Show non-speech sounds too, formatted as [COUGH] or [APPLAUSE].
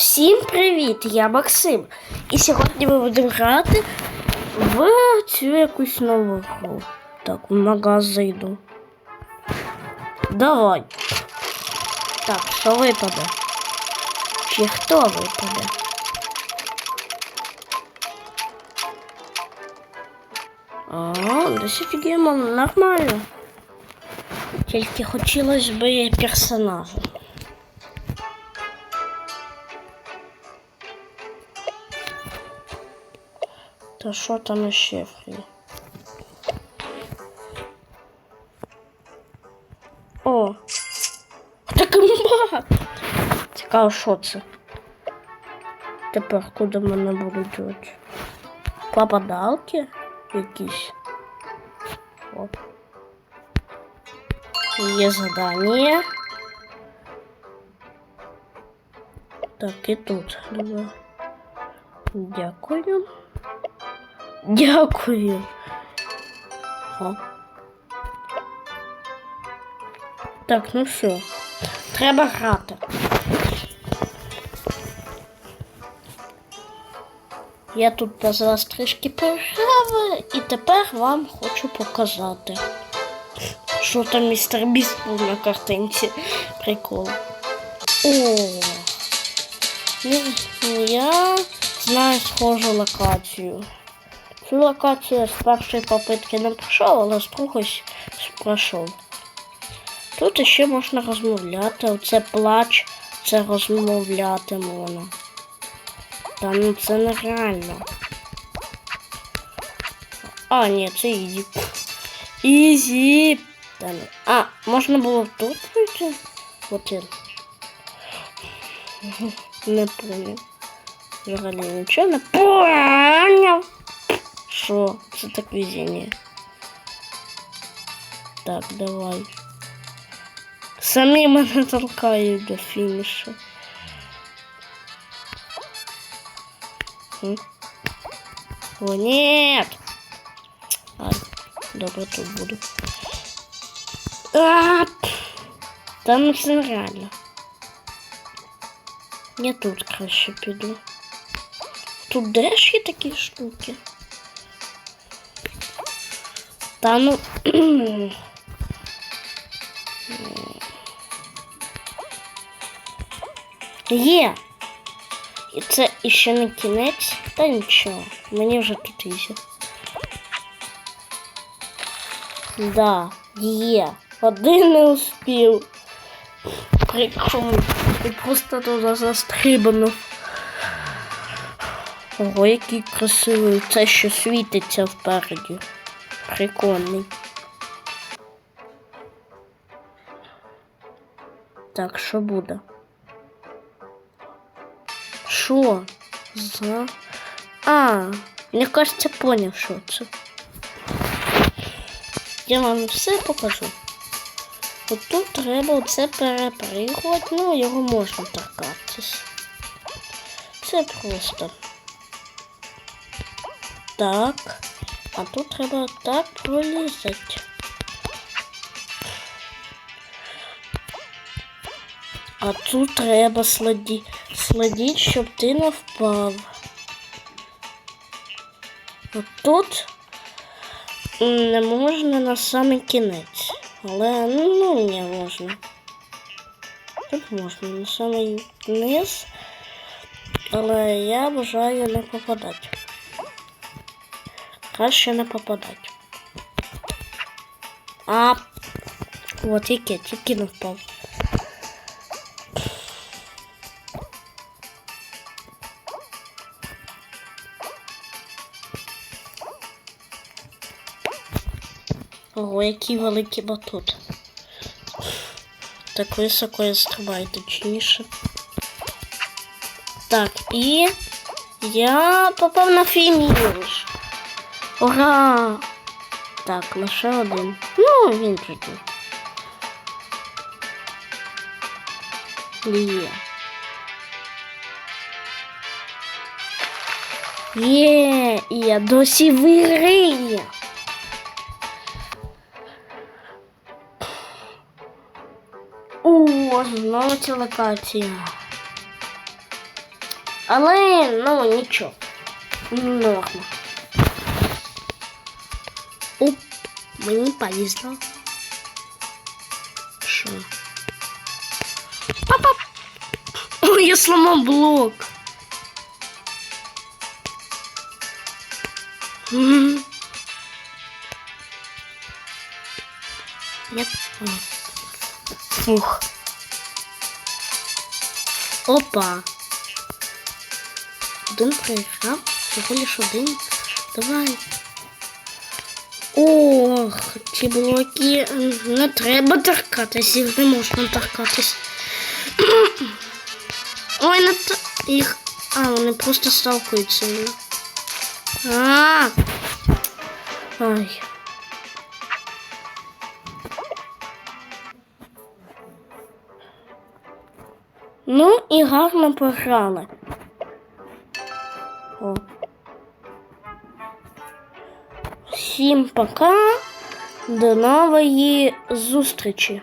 Всім привіт! Я Максим. І сьогодні ми будемо грати в цю якусь нову гру. Так, в магаз зайду. Давай. Так, що випаде? Чи хто випаде? А, досить геймон, нормально. Тільки хотілося б персонажа. Та що там ще фрі? О! Так імба! Цікаво, що це? Тепер куди мене будуть дівати? Попадалки якісь. О. Є задання. Так, і тут. Давай. Дякую. Дякую. О. Так, ну що, треба грати. Я тут без вас трішки пограв, і тепер вам хочу показати. Що там містер Біст був на картинці. Прикол. О! Ну, я знаю схожу локацію. Цю локацію з першої попитки не пройшов, але з другої пройшов. Тут ще можна розмовляти. Оце плач, це розмовляти можна. Та ну це нереально. А, ні, це ізі. Ізі. Та ну. А, можна було тут пройти? От я. Не понял. Взагалі нічого не поняв. Що? Це так везіння. Так, давай. Самі мене толкають до фінішу. М? О, нет! Ай, добре, тут буду. А! Та ну це нереально. Я тут краще піду. Тут теж є такі штуки. Та ну. [CLEARS THROAT] Є. І це іще не кінець, та нічого. Мені вже тут ізі. Да, є. Один не успів. Прикол. І просто туди застрибанув. Ого, який красивий. Це що світиться впереді. Прикольний. Так, що буде? Що? За. А, мені кажется, поняв, що це. Я вам все покажу. От тут треба оце перепригувати, ну його можна торкатись. Це просто. Так. А тут треба так пролізати. А тут треба сладі... сладіть, щоб ти не впав. От тут не можна на самий кінець. Але ну не можна. Тут можна на самий низ. Але я бажаю не попадати. Краще не попадати. А от яке, тільки не впав. Ого, який великий батут. Так високо я стрибаю точніше. Так, і я попав на фініш. Ура! Так, лише один. Ну, він тут. Є. Є, і я досі виграю. О, знову ця локація. Але ну нічого. Норма. Мені повезло. Що? Папа. Ой, я сломав блок. Нет. Фух. Опа. Один проіграв, всього лиш один. Давай. Ох, ці блоки м, не треба торкатись, їх не можна торкатись. [CLEARS THROAT] Ой, не та... їх. А, вони просто сталкуються. А. Ай. Ну і гарно пограли. О. Всім пока. До нової зустрічі.